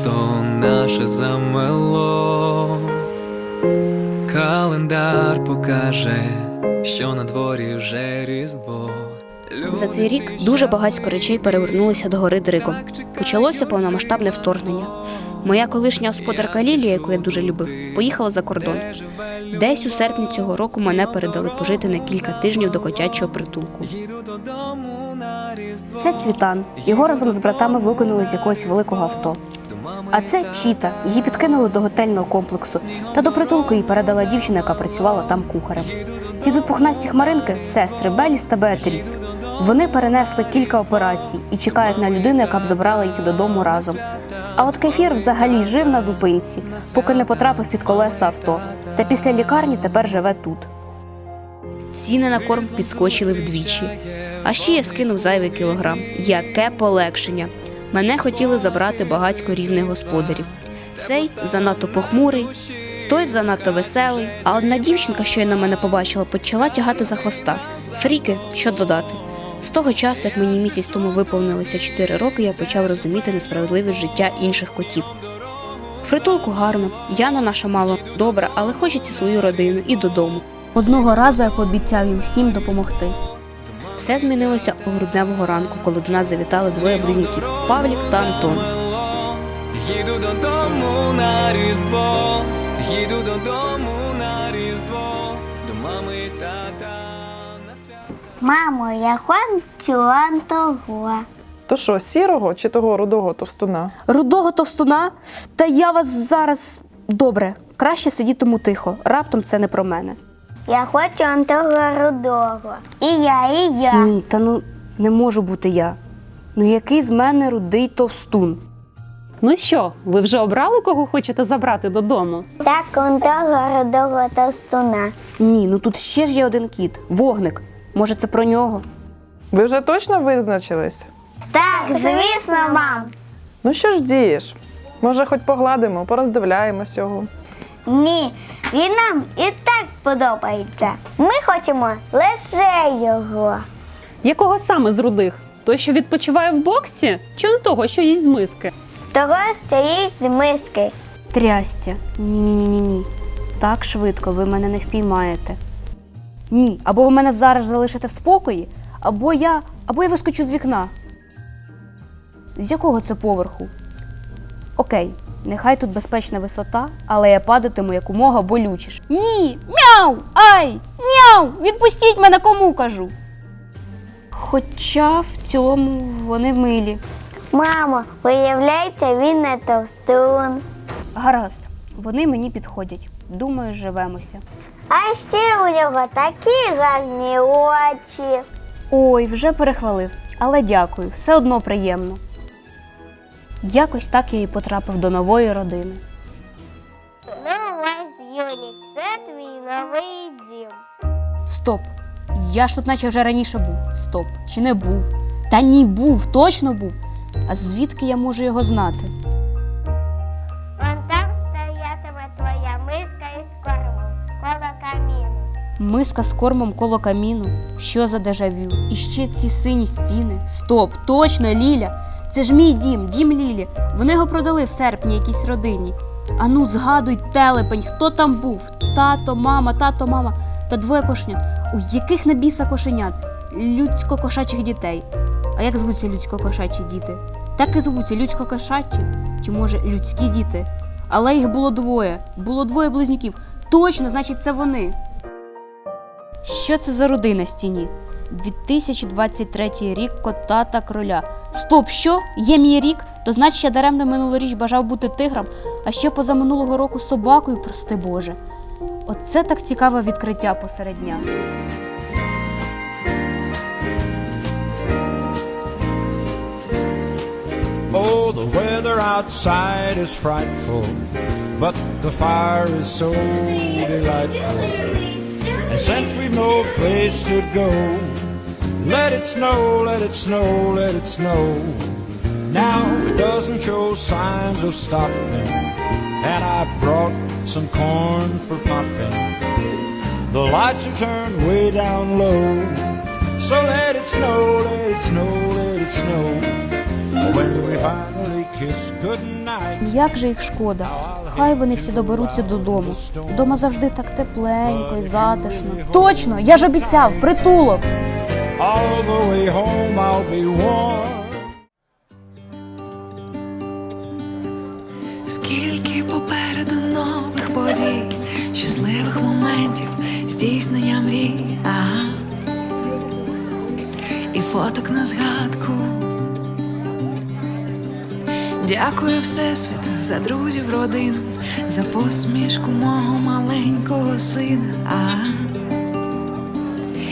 місто наше замело. Календар покаже, що на дворі вже різдво. За цей рік дуже багатько речей перевернулися до гори Дригом. Почалося повномасштабне вторгнення. Моя колишня господарка Лілія, яку я дуже любив, поїхала за кордон. Десь у серпні цього року мене передали пожити на кілька тижнів до котячого притулку. Це цвітан. Його разом з братами викинули з якогось великого авто. А це Чіта. Її підкинули до готельного комплексу. Та до притулку її передала дівчина, яка працювала там кухарем. Ці двопухнасті хмаринки сестри Беліс та Беатріс. Вони перенесли кілька операцій і чекають на людину, яка б забрала їх додому разом. А от кефір взагалі жив на зупинці, поки не потрапив під колеса авто. Та після лікарні тепер живе тут. Ціни на корм підскочили вдвічі. А ще я скинув зайвий кілограм. Яке полегшення! Мене хотіли забрати багатько різних господарів. Цей занадто похмурий, той занадто веселий. А одна дівчинка, що й на мене побачила, почала тягати за хвоста. Фріки, що додати. З того часу, як мені місяць тому виповнилося 4 роки, я почав розуміти несправедливість життя інших котів. В притулку гарно, Яна наша мама добра, але хочеться свою родину і додому. Одного разу я пообіцяв їм всім допомогти. Все змінилося у грудневого ранку, коли до нас завітали двоє близнюків Павлік та Антон. Їду додому на різдво, їду додому на різдво, до мами і тата на свято. Мамо, я хочу антого. То що, сірого чи того рудого товстуна? Рудого товстуна, та я вас зараз добре. Краще сидітиму тихо. Раптом це не про мене. Я хочу антого рудого. І я, і я. Ні, та ну не можу бути я. Ну який з мене рудий товстун? Ну що, ви вже обрали, кого хочете забрати додому? Так, антого рудого товстуна. Ні, ну тут ще ж є один кіт, вогник. Може, це про нього? Ви вже точно визначились? Так, звісно, мам. Ну що ж дієш? Може, хоч погладимо, пороздивляємось його. Ні, він нам і так подобається. Ми хочемо лише його. Якого саме з рудих? Той, що відпочиває в боксі, чи не того, що їсть з миски? Того, що їсть з миски. Трястя. Ні, ні, ні, ні, ні. Так швидко ви мене не впіймаєте. Ні, або ви мене зараз залишите в спокої, або я, або я вискочу з вікна. З якого це поверху? Окей, нехай тут безпечна висота, але я падатиму якомога болючіш. Ні! Мяу! Ай! Няу! Відпустіть мене, кому кажу. Хоча в цілому вони милі. Мамо, виявляється, він не товстун. Гаразд, вони мені підходять. Думаю, живемося. А ще у нього такі гарні очі. Ой, вже перехвалив, але дякую, все одно приємно. Якось так я і потрапив до нової родини. Ну, ось, Юлік, це твій новий дім. Стоп! Я ж тут наче вже раніше був. Стоп, чи не був? Та ні, був, точно був. А звідки я можу його знати? Вон там стоятиме твоя миска із кормом коло каміну. Миска з кормом коло каміну. Що за дежавю? І ще ці сині стіни. Стоп, точно, Ліля. Це ж мій дім, дім Лілі. Вони його продали в серпні якійсь родині. Ану, згадуй, телепень, хто там був? Тато, мама, тато, мама та двоє кошенят. У яких на біса кошенят? Людсько-кошачих дітей. А як звуться людсько-кошачі діти? Так і звуться людсько-кошачі, чи може людські діти. Але їх було двоє. Було двоє близнюків. Точно, значить, це вони. Що це за роди на стіні? 2023 рік кота та кроля. Стоп, що? Є мій рік? То значить, я даремно минулоріч бажав бути тигром, а ще позаминулого року собакою, прости Боже. Оце так цікаве відкриття посеред дня. Oh, the weather outside is frightful, but the fire is so delightful. And since we've no place to go, let it snow, let it snow, let it snow. Now it doesn't show signs of stopping, and I've brought some corn for popping. The lights are turned way down low, so let it snow, let it snow, let it snow. When we finally. Як же їх шкода. Хай вони всі доберуться додому. Дома завжди так тепленько і затишно. Точно, я ж обіцяв, притулок. Скільки попереду нових подій, щасливих моментів, здійснення мрій, ага. і фоток на згадку. Дякую Всесвіту за друзів, родину, за посмішку мого маленького сина. Ага.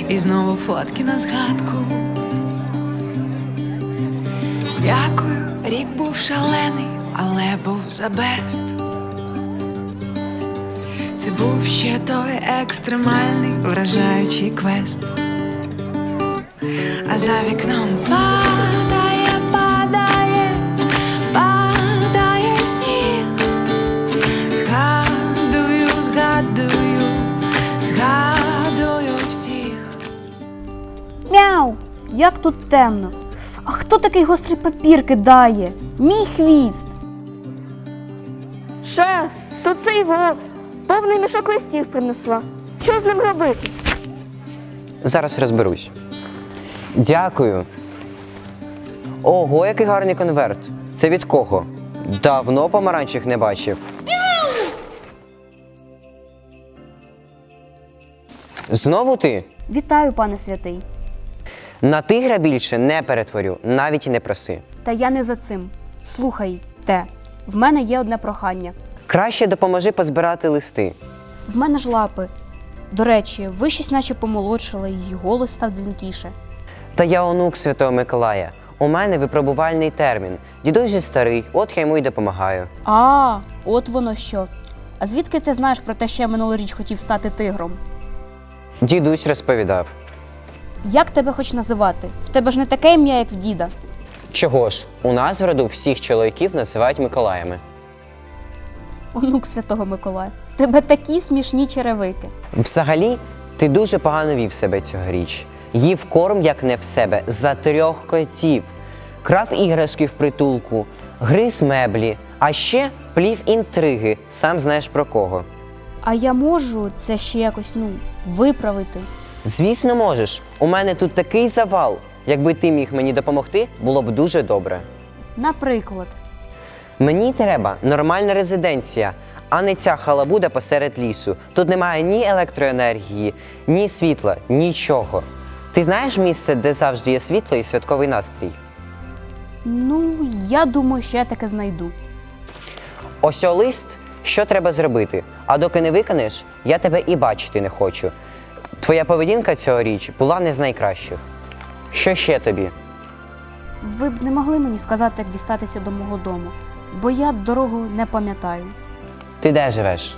І знову фотки на згадку. Дякую, рік був шалений, але був за бест. Це був ще той екстремальний, вражаючий квест. А за вікном Як тут темно. А хто такий гострий папір кидає? Мій хвіст. Шеф, тут цей вовк. Повний мішок листів принесла. Що з ним робити? Зараз розберусь. Дякую. Ого, який гарний конверт. Це від кого? Давно помаранчих не бачив. Знову ти? Вітаю, пане святий. На тигра більше не перетворю, навіть і не проси. Та я не за цим. Слухай, те, в мене є одне прохання. Краще допоможи позбирати листи. В мене ж лапи. До речі, ви щось наче помолодшили, і голос став дзвінкіше. Та я онук Святого Миколая. У мене випробувальний термін. Дідусь же старий, от я йому й допомагаю. А, от воно що. А звідки ти знаєш про те, що я минулоріч хотів стати тигром? Дідусь розповідав. Як тебе хоч називати? В тебе ж не таке ім'я, як в діда. Чого ж, у нас в роду всіх чоловіків називають Миколаями. Онук святого Миколая. В тебе такі смішні черевики. Взагалі, ти дуже погано вів себе цьогоріч. Їв корм, як не в себе, за трьох котів, крав іграшки в притулку, гриз меблі, а ще плів інтриги, сам знаєш про кого. А я можу це ще якось ну виправити. Звісно, можеш. У мене тут такий завал. Якби ти міг мені допомогти, було б дуже добре. Наприклад, Мені треба нормальна резиденція, а не ця халабуда посеред лісу. Тут немає ні електроенергії, ні світла, нічого. Ти знаєш місце, де завжди є світло і святковий настрій? ну я думаю, що я таке знайду. Ось о лист, що треба зробити. А доки не виконеш, я тебе і бачити не хочу. Твоя поведінка цьогоріч була не з найкращих. Що ще тобі? Ви б не могли мені сказати, як дістатися до мого дому, бо я дорогу не пам'ятаю. Ти де живеш?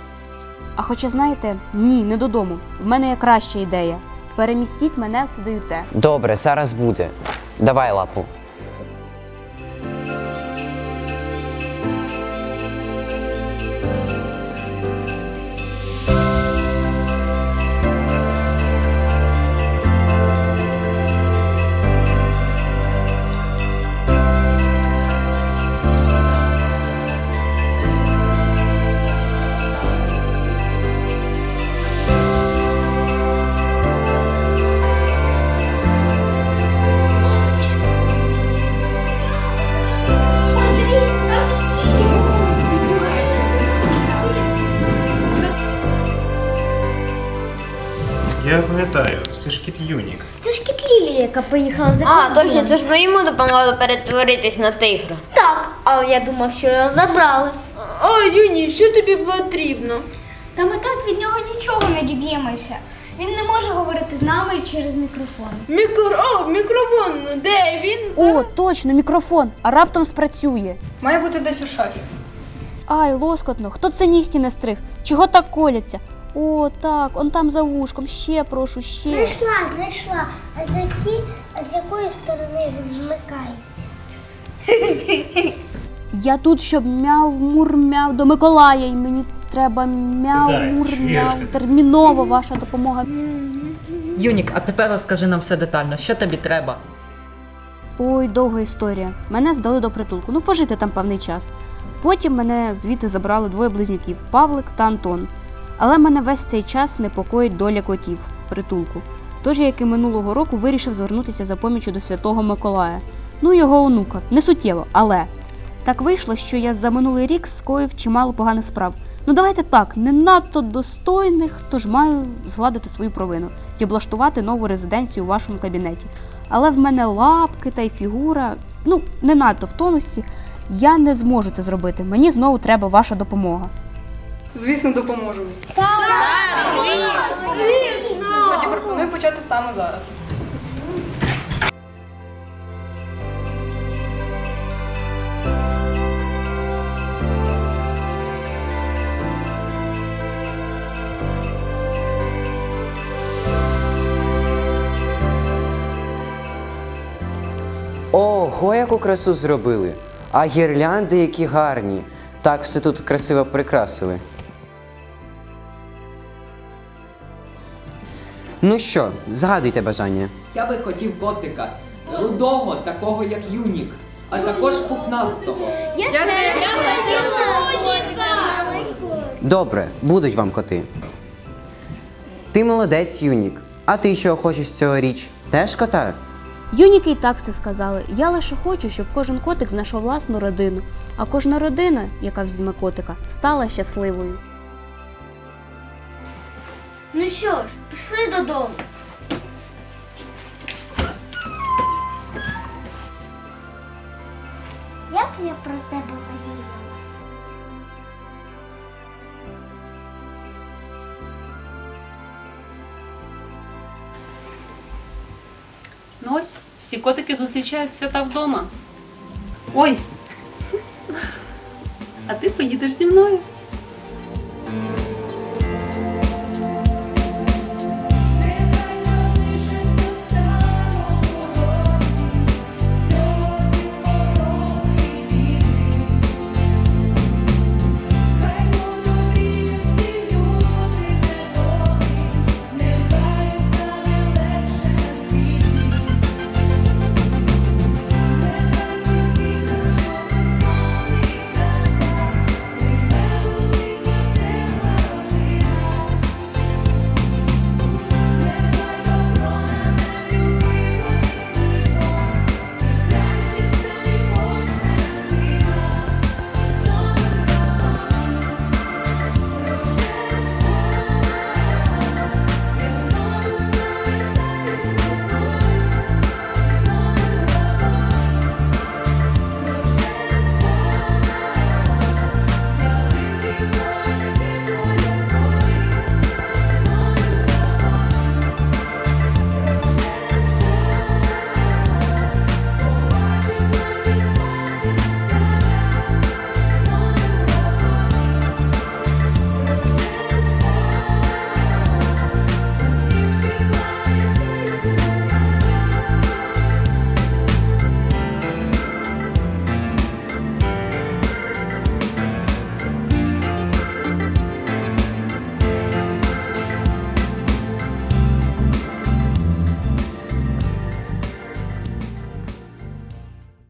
А хоча знаєте, ні, не додому. В мене є краща ідея. Перемістіть мене в це ЦДЮТ. Добре, зараз буде. Давай лапу. Юнік. Це ж кіт Лілія, яка поїхала за А, точно, це ж ми йому допомогли перетворитись на тигра. Так, але я думав, що його забрали. О, Юні, що тобі потрібно? Та ми так від нього нічого не діб'ємося. Він не може говорити з нами через мікрофон. Мікро... О, мікрофон, де він? О, точно, мікрофон, а раптом спрацює. Має бути десь у шафі. Ай, лоскотно, хто це нігті не стриг? Чого так коляться? О, так, он там за вушком. Ще прошу, ще. Знайшла, знайшла. А з, які, а з якої сторони він вмикається? Я тут, щоб мяв мур мяв до Миколая, і мені треба мяв Дай, мур швидко. мяв. Терміново ваша допомога. Юнік, а тепер розкажи нам все детально, що тобі треба. Ой, довга історія. Мене здали до притулку. Ну, пожити там певний час. Потім мене звідти забрали двоє близнюків Павлик та Антон. Але мене весь цей час непокоїть доля котів притулку. Тож як і минулого року, вирішив звернутися за поміччю до святого Миколая. Ну, його онука. Не суттєво, але. Так вийшло, що я за минулий рік скоїв чимало поганих справ. Ну давайте так, не надто достойних, тож маю згладити свою провину і облаштувати нову резиденцію у вашому кабінеті. Але в мене лапки та й фігура, ну, не надто в тонусі. Я не зможу це зробити. Мені знову треба ваша допомога. Звісно, допоможемо. Тоді пропоную почати саме зараз. Ого, яку красу зробили! А гірлянди які гарні. Так все тут красиво прикрасили. Ну що, згадуйте бажання. Я би хотів котика, рудого, такого як Юнік, а також пухнастого. Добре, будуть вам коти. Ти молодець, Юнік. А ти що хочеш цьогоріч? Теж кота? Юніки і так все сказали. Я лише хочу, щоб кожен котик знайшов власну родину, а кожна родина, яка візьме котика, стала щасливою. Ну що ж, пішли додому. Як я про тебе мріяла? Ну ось, всі котики зустрічають свята вдома. Ой. А ти поїдеш зі мною.